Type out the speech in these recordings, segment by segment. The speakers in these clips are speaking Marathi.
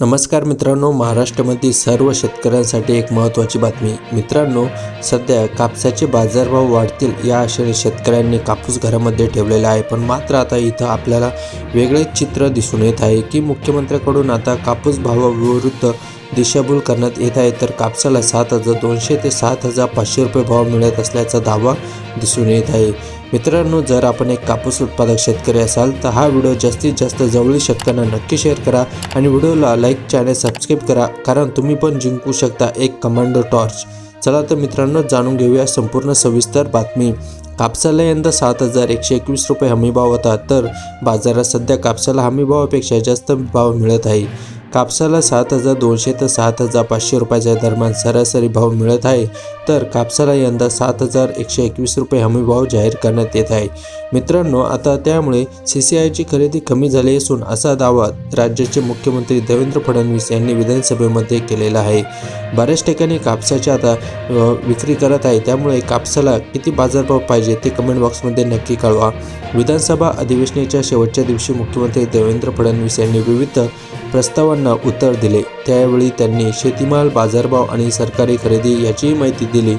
नमस्कार मित्रांनो महाराष्ट्रामध्ये सर्व शेतकऱ्यांसाठी एक महत्त्वाची बातमी. मित्रांनो सध्या कापसाचे बाजारभाव वाढतील या आशेने शेतकऱ्यांनी कापूस घरामध्ये ठेवलेला आहे. पण मात्र आता इथं आपल्याला वेगळेच चित्र दिसून येत आहे की मुख्यमंत्र्याकडून आता कापूस भावाविरुद्ध दिशाभूल करण्यात येत आहे. तर कापसाला सात हजार दोनशे ते सात हजार पाचशे रुपये भाव मिळत असल्याचा दावा दिसून येत आहे. मित्रांनो जर आपण एक कापूस उत्पादक शेतकरी असाल तर हा व्हिडिओ जास्तीत जास्त जवळील शेतकऱ्यांना नक्की शेअर करा आणि व्हिडिओला लाईक चॅनल सबस्क्राईब करा कारण तुम्ही पण जिंकू शकता एक कमांडो टॉर्च. चला तर मित्रांनो जाणून घेऊया संपूर्ण सविस्तर बातमी. कापसाला यंदा सात हजार एकशे एकवीस रुपये हमीभाव होता तर बाजारात सध्या कापसाला हमीभावापेक्षा जास्त भाव मिळत आहे. कापसाला सात हजार दोनशे ते सात हजार पाचशे रुपयाच्या दरम्यान सरासरी भाव मिळत आहे. तर कापसाला यंदा सात हजार एकशे एकवीस रुपये हमीभाव जाहीर करण्यात येत आहे. मित्रांनो आता त्यामुळे सी सी आयची खरेदी कमी झाली असून असा दावा राज्याचे मुख्यमंत्री देवेंद्र फडणवीस यांनी विधानसभेमध्ये केलेला आहे. बऱ्याच ठिकाणी कापसाची आता विक्री करत आहे. त्यामुळे कापसाला किती बाजारभाव पाहिजे ते कमेंट बॉक्समध्ये नक्की कळवा. विधानसभा अधिवेशनाच्या शेवटच्या दिवशी मुख्यमंत्री देवेंद्र फडणवीस यांनी विविध प्रस्तावांना उत्तर दिले. त्यावेळी त्यांनी शेतीमाल बाजारभाव आणि सरकारी खरेदी याचीही माहिती दिली.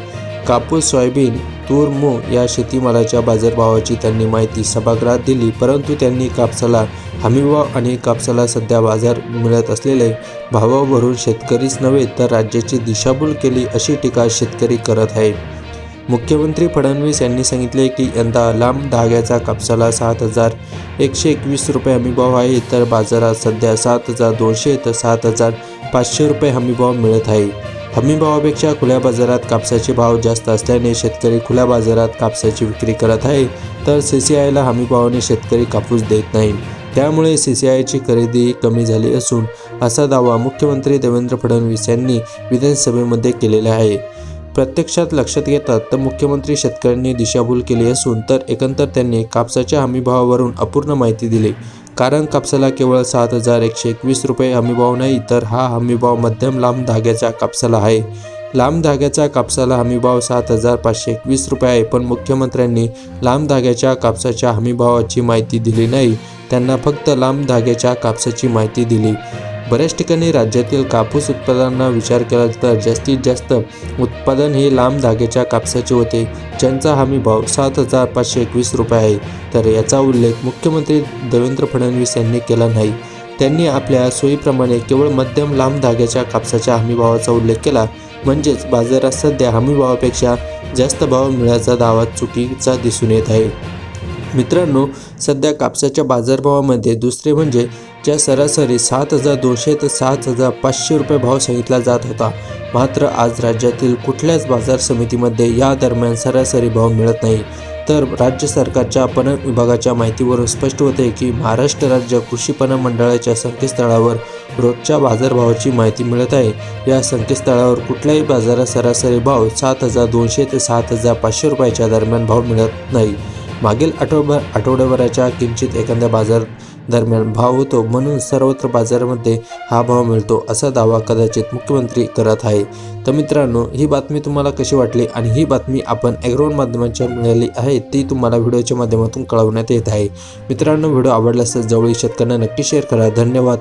कापूस सोयाबीन तूर मूग या शेतीमालाच्या बाजारभावाची त्यांनी माहिती सभागृहात दिली. परंतु त्यांनी कापसाला हमीभाव आणि कापसाला सध्या बाजार मिळत असलेले भावावरून शेतकरीच नव्हे तर राज्याची दिशाभूल केली अशी टीका शेतकरी करत आहे मुख्यमंत्री फडणवीस यांनी सांगितले की यंदा लांब धाग्याचा कापसाला सात हजार एकशे एकवीस रुपये हमीभाव आहे तर बाजारात सध्या सात हजार दोनशे तर सात हजार पाचशे रुपये हमीभाव मिळत आहे. हमीभावापेक्षा खुल्या बाजारात कापसाचे भाव जास्त असल्याने शेतकरी खुल्या बाजारात कापसाची विक्री करत आहे तर सी सी आयला हमीभावाने शेतकरी कापूस देत नाही. त्यामुळे सी सी आयची खरेदी कमी झाली असून असा दावा मुख्यमंत्री देवेंद्र फडणवीस यांनी विधानसभेमध्ये केलेला आहे. प्रत्यक्षात लक्षात घेतात तर मुख्यमंत्री शेतकऱ्यांनी दिशाभूल केली असून तर एकंदर त्यांनी कापसाच्या हमीभावावरून अपूर्ण माहिती दिली. कारण कापसाला केवळ सात हजार एकशे एकवीस रुपये हमीभाव नाही तर हा हमीभाव मध्यम लांब धाग्याच्या कापसाला आहे. लांब धाग्याच्या कापसाला हमीभाव सात हजार पाचशे एकवीस रुपये आहे पण मुख्यमंत्र्यांनी लांब धाग्याच्या कापसाच्या हमीभावाची माहिती दिली नाही. त्यांना फक्त लांब धाग्याच्या कापसाची माहिती दिली. बऱ्याच ठिकाणी राज्यातील कापूस उत्पादनांना विचार केला तर जास्तीत जास्त उत्पादन हे लांब धाग्याच्या कापसाचे होते ज्यांचा हमी भाव सात हजार पाचशे एकवीस रुपये आहे. तर याचा उल्लेख मुख्यमंत्री देवेंद्र फडणवीस यांनी केला नाही. त्यांनी आपल्या सोयीप्रमाणे केवळ मध्यम लांब धाग्याच्या कापसाच्या हमीभावाचा उल्लेख केला. म्हणजेच बाजारात सध्या हमीभावापेक्षा जास्त भाव मिळायचा दावा चुकीचा दिसून येत आहे. मित्रांनो सध्या कापसाच्या बाजारभावामध्ये दुसरे म्हणजे ज्या सरासरी सात हजार दोनशे ते सात हजार पाचशे रुपये भाव सांगितला जात होता. मात्र आज राज्यातील कुठल्याच बाजार समितीमध्ये या दरम्यान सरासरी भाव मिळत नाही. तर राज्य सरकारच्या पणन विभागाच्या माहितीवरून स्पष्ट होते की महाराष्ट्र राज्य कृषी पणन मंडळाच्या संकेतस्थळावर रोजच्या बाजारभावाची माहिती मिळत आहे. या संकेतस्थळावर कुठल्याही बाजारात सरासरी भाव सात हजार दोनशे ते सात हजार पाचशे रुपयाच्या दरम्यान भाव मिळत नाही. मागील आठवभर आठवड्याभराच्या किंचित एखाद्या बाजार दरम्यान भाव होतो म्हणून सर्वत्र बाजारामध्ये हा भाव मिळतो असा दावा कदाचित मुख्यमंत्री करत आहे. तर मित्रांनो ही बातमी तुम्हाला कशी वाटली आणि ही बातमी आपण ॲग्रोन माध्यमांच्या मिळाली आहे ती तुम्हाला व्हिडिओच्या माध्यमातून कळवण्यात येत आहे. मित्रांनो व्हिडिओ आवडला जवळील शेतकऱ्यांना नक्की शेअर करा. धन्यवाद.